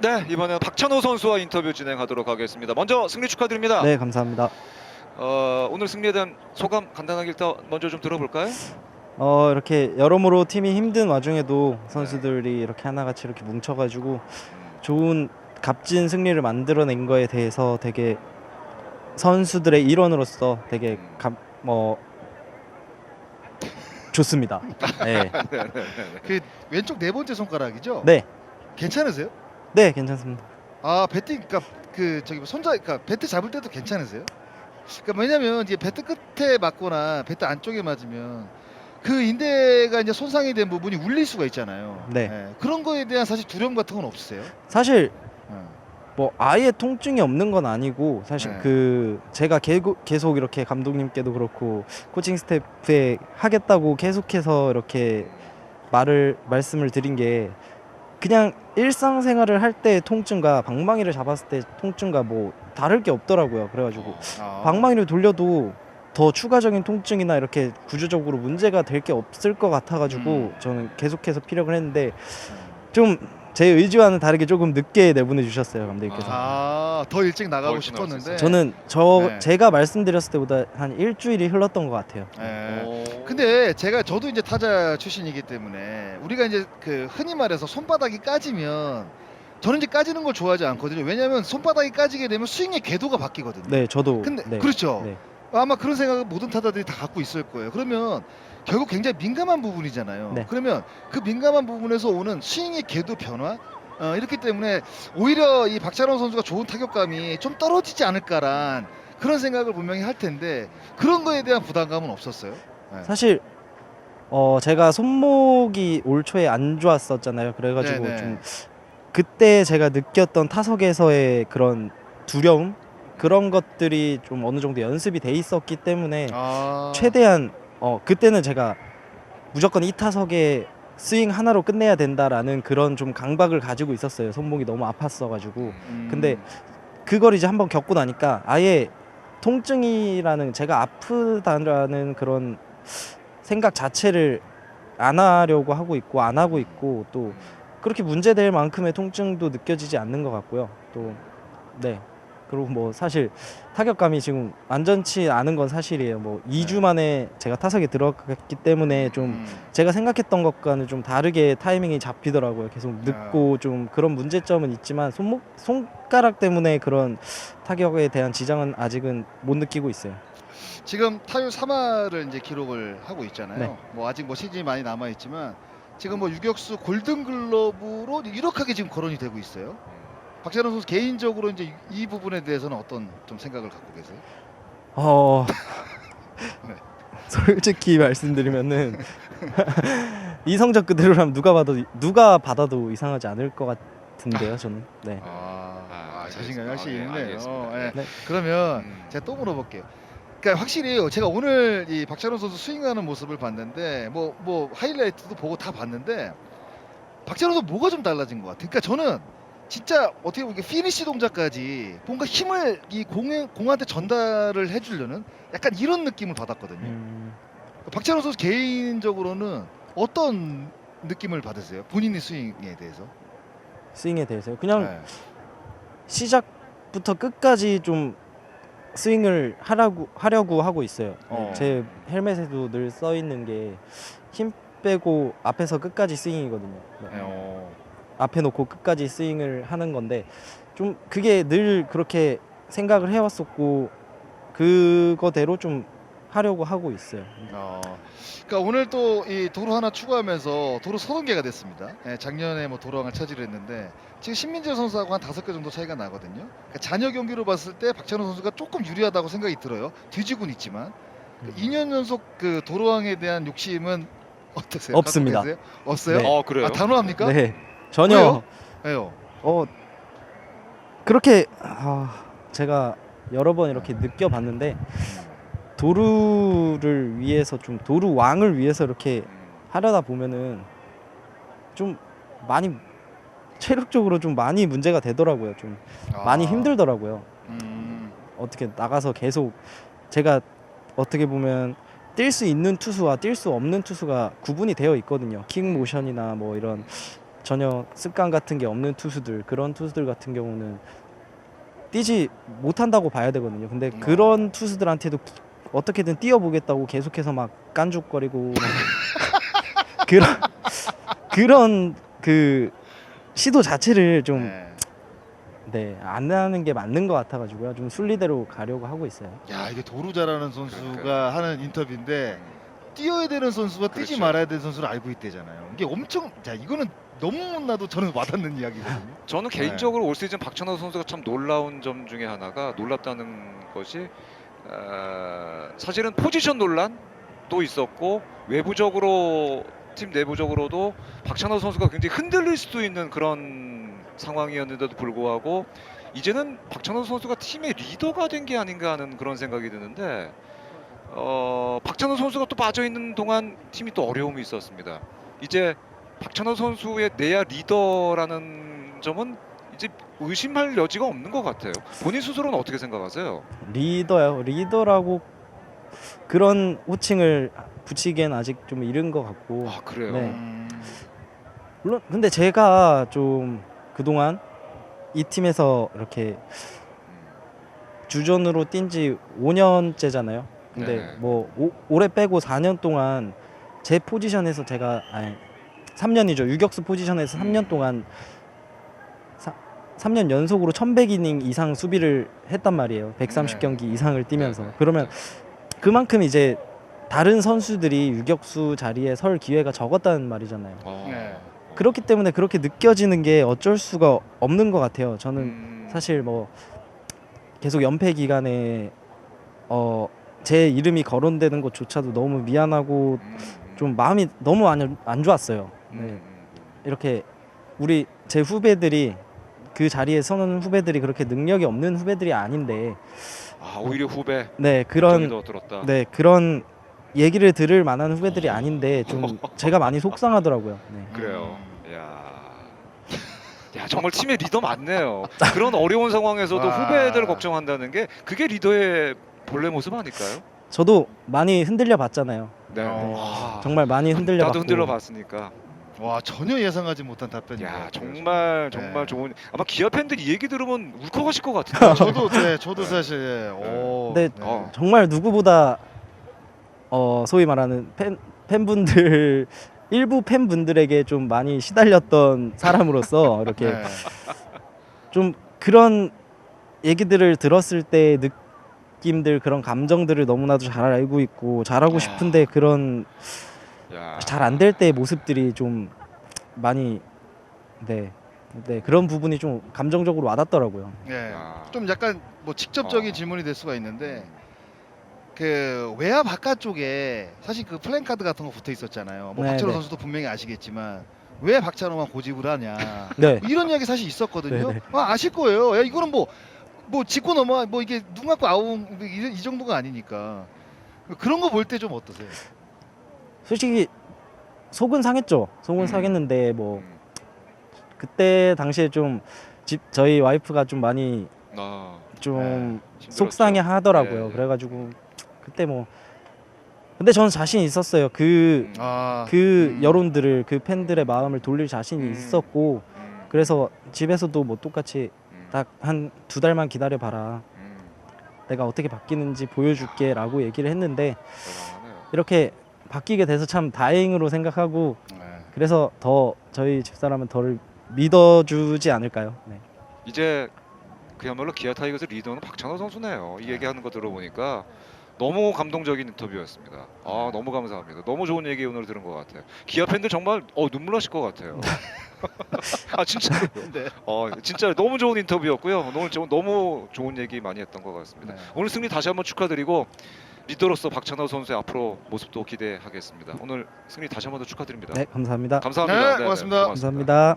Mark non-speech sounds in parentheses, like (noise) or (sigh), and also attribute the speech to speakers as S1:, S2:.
S1: 네, 이번에 박찬호 선수와 인터뷰 진행하도록 하겠습니다. 먼저 승리 축하드립니다.
S2: 네, 감사합니다.
S1: 어, 오늘 승리에 대한 소감 간단하게 일단 먼저 좀 들어볼까요?
S2: 어, 이렇게 여러모로 팀이 힘든 와중에도 선수들이 이렇게 하나같이 이렇게 뭉쳐가지고 좋은 값진 승리를 만들어낸 거에 대해서 되게 선수들의 일원으로서 되게 감, 뭐 좋습니다. (laughs) 네,
S3: 그 왼쪽 네 번째 손가락이죠?
S2: 네,
S3: 괜찮으세요?
S2: 네, 괜찮습니다.
S3: 아 배트 그러니까 그 저기 손자 그러니까 배트 잡을 때도 괜찮으세요? 그러니까 왜냐면 이제 배트 끝에 맞거나 배트 안쪽에 맞으면 그 인대가 이제 손상이 된 부분이 울릴 수가 있잖아요.
S2: 네.
S3: 예, 그런 거에 대한 사실 두려움 같은 건 없으세요?
S2: 사실
S3: 어.
S2: 뭐 아예 통증이 없는 건 아니고 사실
S3: 네.
S2: 그 제가 계고, 계속 이렇게 감독님께도 그렇고 코칭 스태프에 하겠다고 계속해서 이렇게 말을 말씀을 드린 게 그냥 일상생활을 할 때 통증과 방망이를 잡았을 때 통증과 뭐 다를 게 없더라고요. 그래가지고
S3: 아.
S2: 방망이를 돌려도 더 추가적인 통증이나 이렇게 구조적으로 문제가 될 게 없을 것 같아가지고
S3: 음.
S2: 저는 계속해서 피력을 했는데 좀 제 의지와는 다르게 조금 늦게 내보내 주셨어요 감독님께서.
S3: 아, 더 일찍 나가고
S1: 더 일찍
S3: 싶었는데.
S2: 저는 저
S3: 네.
S2: 제가 말씀드렸을 때보다 한 일주일이 흘렀던 것 같아요.
S3: 예.
S1: 오.
S3: 근데 제가 저도 이제 타자 출신이기 때문에 우리가 이제 그 흔히 말해서 손바닥이 까지면 저는 이제 까지는 걸 좋아하지 않거든요. 왜냐하면 손바닥이 까지게 되면 스윙의 궤도가 바뀌거든요.
S2: 네, 저도.
S3: 근데
S2: 네.
S3: 그렇죠.
S2: 네.
S3: 아마 그런 생각을 모든 타자들이 다 갖고 있을 거예요. 그러면 결국 굉장히 민감한 부분이잖아요.
S2: 네.
S3: 그러면 그 민감한 부분에서 오는 스윙의 궤도 변화 어, 이렇기 때문에 오히려 이 박찬호 선수가 좋은 타격감이 좀 떨어지지 않을까란 그런 생각을 분명히 할 텐데 그런 거에 대한 부담감은 없었어요. 네.
S2: 사실 어 제가 손목이 올 초에 안 좋았었잖아요. 그래가지고
S3: 네네.
S2: 좀 그때 제가 느꼈던 타석에서의 그런 두려움 그런 것들이 좀 어느 정도 연습이 돼 있었기 때문에
S3: 아.
S2: 최대한 어 그때는 제가 무조건 이 타석에 스윙 하나로 끝내야 된다라는 그런 좀 강박을 가지고 있었어요. 손목이 너무 아팠어가지고
S3: 음.
S2: 근데 그걸 이제 한번 겪고 나니까 아예 통증이라는 제가 아프다라는 그런 생각 자체를 안 하려고 하고 있고 안 하고 있고 또 그렇게 문제될 만큼의 통증도 느껴지지 않는 것 같고요. 또 네. 그리고 뭐 사실 타격감이 지금 완전치 않은 건 사실이에요. 뭐 2주 만에 제가 타석에 들어갔기 때문에 좀
S3: 음.
S2: 제가 생각했던 것과는 좀 다르게 타이밍이 잡히더라고요. 계속 늦고 좀 그런 문제점은 있지만 손목 손가락 때문에 그런 타격에 대한 지장은 아직은 못 느끼고 있어요.
S3: 지금 타율 3할을 이제 기록을 하고 있잖아요.
S2: 네.
S3: 뭐 아직 뭐 시즌이 많이 남아 있지만 지금 뭐 유격수 골든글러브로 유력하게 지금 거론이 되고 있어요. 박찬호 선수 개인적으로 이제 이 부분에 대해서는 어떤 좀 생각을 갖고 계세요?
S2: 어 (laughs)
S3: 네.
S2: 솔직히 말씀드리면은 (laughs) 이 성적 그대로라면 누가 봐도 누가 받아도 이상하지 않을 것 같은데요. 저는 네.
S3: 아,
S1: 아,
S3: 자신감이 확실히
S1: 아, 예,
S3: 있네요.
S1: 알겠습니다.
S3: 예.
S2: 네.
S3: 그러면
S1: 음.
S3: 제가 또 물어볼게요. 그러니까 확실히 제가 오늘 이 박찬호 선수 스윙하는 모습을 봤는데 뭐 뭐 하이라이트도 보고 다 봤는데 박찬호 선수 뭐가 좀 달라진 것 같아요. 그러니까 저는 진짜 어떻게 보면 이게 피니시 동작까지 뭔가 힘을 이 공에 공한테 전달을 해주려는 약간 이런 느낌을 받았거든요.
S2: 음,
S3: 박찬호 선수 개인적으로는 어떤 느낌을 받으세요? 본인의 스윙에 대해서?
S2: 스윙에 대해서요. 그냥
S3: 네.
S2: 시작부터 끝까지 좀 스윙을 하라고 하려고 하고 있어요.
S3: 어.
S2: 제 헬멧에도 늘 써 있는 게 힘 빼고 앞에서 끝까지 스윙이거든요. 네.
S3: 네, 어.
S2: 앞에 놓고 끝까지 스윙을 하는 건데 좀 그게 늘 그렇게 생각을 해왔었고 그거대로 좀 하려고 하고 있어요.
S3: 어, 그러니까 오늘 또 이 도로 하나 추가하면서 도로 30개가 됐습니다. 예, 작년에 뭐 도로왕을 차지를 했는데 지금 신민재 선수하고 한 다섯 개 정도 차이가 나거든요. 그러니까 잔여 경기로 봤을 때 박찬호 선수가 조금 유리하다고 생각이 들어요. 뒤지고는 있지만
S2: 음.
S3: 2년 연속 그 도로왕에 대한 욕심은 어떠세요?
S2: 없습니다.
S3: 계세요? 없어요?
S2: 네.
S1: 어, 그래요?
S3: 아 단호합니까?
S2: 네, 전혀
S3: 왜요? 왜요?
S2: 어 그렇게 아, 제가 여러 번 이렇게 느껴봤는데 도루를 위해서 좀 도루 왕을 위해서 이렇게 하려다 보면은 좀 많이 체력적으로 좀 많이 문제가 되더라고요. 좀 많이
S3: 아,
S2: 힘들더라고요.
S3: 음,
S2: 어떻게 나가서 계속 제가 어떻게 보면 뛸 수 있는 투수와 뛸 수 없는 투수가 구분이 되어 있거든요. 킥 모션이나 뭐 이런 전혀 습관 같은 게 없는 투수들 그런 투수들 같은 경우는 뛰지 못한다고 봐야 되거든요. 근데
S3: 음.
S2: 그런 투수들한테도 어떻게든 뛰어보겠다고 계속해서 막 깐죽거리고 막 (laughs) 그런 그런 그 시도 자체를 좀
S3: 네.
S2: 네, 안 하는 게 맞는 것 같아가지고요. 좀 순리대로 가려고 하고 있어요.
S3: 야 이게 도루 잘하는 선수가
S1: 그러니까요.
S3: 하는 인터뷰인데 뛰어야 되는 선수가 뛰지
S1: 그렇죠.
S3: 말아야 되는 선수를 알고 있대잖아요. 이게 엄청 자 이거는 너무 나도 저는 (laughs) 와닿는 이야기거든요.
S1: 저는
S3: 네.
S1: 개인적으로 올 시즌 박찬호 선수가 참 놀라운 점 중에 하나가 놀랍다는 것이 어, 사실은 포지션 논란도 있었고 외부적으로 팀 내부적으로도 박찬호 선수가 굉장히 흔들릴 수도 있는 그런 상황이었는데도 불구하고 이제는 박찬호 선수가 팀의 리더가 된 게 아닌가 하는 그런 생각이 드는데 어, 박찬호 선수가 또 빠져 있는 동안 팀이 또 어려움이 있었습니다. 이제 박찬호 선수의 내야 리더라는 점은 이제 의심할 여지가 없는 것 같아요. 본인 스스로는 어떻게 생각하세요?
S2: 리더요. 리더라고 그런 호칭을 붙이기엔 아직 좀 이른 것 같고.
S1: 아 그래요.
S2: 네.
S3: 음,
S2: 물론 근데 제가 좀 그동안 이 팀에서 이렇게 주전으로 뛴 지 5년째잖아요. 근데
S1: 네.
S2: 뭐 오, 올해 빼고 4년 동안 제 포지션에서 제가 아니 3년이죠. 유격수 포지션에서 3년 동안 사, 3년 연속으로 1100이닝 이상 수비를 했단 말이에요. 130경기 이상을 뛰면서.
S1: 네, 네.
S2: 그러면 그만큼 이제 다른 선수들이 유격수 자리에 설 기회가 적었다는 말이잖아요.
S1: 어.
S3: 네.
S2: 그렇기 때문에 그렇게 느껴지는 게 어쩔 수가 없는 것 같아요. 저는
S1: 음,
S2: 사실 뭐 계속 연패 기간에 어 제 이름이 거론되는 것조차도 너무 미안하고
S1: 음,
S2: 좀 마음이 너무 안, 안 좋았어요.
S1: 음,
S2: 네.
S1: 음,
S2: 이렇게 우리 제 후배들이 그 자리에 서는 후배들이 그렇게 능력이 없는 후배들이 아닌데
S1: 아 오히려 후배
S2: 네 그런
S1: 더 들었다.
S2: 네 그런 얘기를 들을 만한 후배들이 아닌데 좀 (laughs) 제가 많이 속상하더라고요. 네.
S1: 그래요.
S3: 음.
S1: 야. (laughs) 야 정말 팀의 리더 맞네요. (laughs) 그런 어려운 상황에서도
S3: 와.
S1: 후배들을 걱정한다는 게 그게 리더의 본래 모습 아닐까요?
S2: 저도 많이 흔들려 봤잖아요.
S1: 네.
S3: 어.
S1: 아,
S2: 정말 많이 흔들려
S1: 나도
S2: 봤고
S1: 흔들려 봤으니까.
S3: 와 전혀 예상하지 못한 답변이에요.
S1: 야 정말 정말
S3: 네.
S1: 좋은. 아마 기아 팬들 이 얘기 들으면 울컥하실 것 같은데.
S3: 저도 네, 저도 사실 예, 오,
S2: 네.
S1: 어.
S2: 정말 누구보다 어 소위 말하는 팬 팬분들 (laughs) 일부 팬분들에게 좀 많이 시달렸던 사람으로서 (laughs) 이렇게
S3: 네.
S2: 좀 그런 얘기들을 들었을 때 느낌들 그런 감정들을 너무나도 잘 알고 있고 잘하고
S1: 야.
S2: 싶은데 그런
S1: 야.
S2: 잘 안 될 때의 모습들이 좀 많이 네. 네 그런 부분이 좀 감정적으로 와닿더라고요.
S3: 예.
S1: 야.
S3: 좀 약간 뭐 직접적인
S1: 어.
S3: 질문이 될 수가 있는데 그 외야 바깥쪽에 사실 그 플랜카드 같은 거 붙어 있었잖아요. 뭐
S2: 네,
S3: 박찬호
S2: 네.
S3: 선수도 분명히 아시겠지만 왜 박찬호만 고집을 하냐 (laughs)
S2: 네.
S3: 뭐 이런 이야기 사실 있었거든요.
S2: 네, 네.
S3: 아, 아실 거예요. 야 이거는 뭐뭐 짚고 넘어 뭐 이게 눈 감고 아웅 뭐 이, 이 정도가 아니니까 그런 거 볼 때 좀 어떠세요?
S2: 솔직히 속은 상했죠. 속은
S1: 음.
S2: 상했는데 뭐
S1: 음.
S2: 그때 당시에 좀 집 저희 와이프가 좀 많이
S1: 아,
S2: 좀
S1: 힘들었죠.
S2: 속상해 하더라고요.
S1: 예, 예.
S2: 그래가지고 그때 뭐 근데 전 자신 있었어요. 그
S1: 음.
S3: 아,
S2: 그
S3: 음.
S2: 여론들을 그 팬들의 마음을 돌릴 자신이
S1: 음.
S2: 있었고
S1: 음.
S2: 그래서 집에서도 뭐 똑같이
S1: 음.
S2: 딱한 두 달만 기다려 봐라.
S1: 음.
S2: 내가 어떻게 바뀌는지 보여줄게라고 얘기를 했는데
S1: 대단하네요.
S2: 이렇게 바뀌게 돼서 참 다행으로 생각하고
S3: 네.
S2: 그래서 더 저희 집사람은 저를 믿어주지 않을까요? 네.
S1: 이제 그야말로 기아 타이거즈 리더는 박찬호 선수네요. 이 얘기하는 거 들어보니까 너무 감동적인 인터뷰였습니다. 아 너무 감사합니다. 너무 좋은 얘기 오늘 들은 것 같아요. 기아 팬들 정말 어, 눈물 나실 것 같아요. (laughs) 아 진짜
S3: 네.
S1: 어 진짜 너무 좋은 인터뷰였고요. 너무 좋은 너무 좋은 얘기 많이 했던 것 같습니다.
S3: 네.
S1: 오늘 승리 다시 한번 축하드리고 리더로서 박찬호 선수의 앞으로 모습도 기대하겠습니다. 오늘 승리 다시 한 번 더 축하드립니다.
S2: 네, 감사합니다.
S1: 감사합니다.
S3: 네, 고맙습니다.
S2: 감사합니다.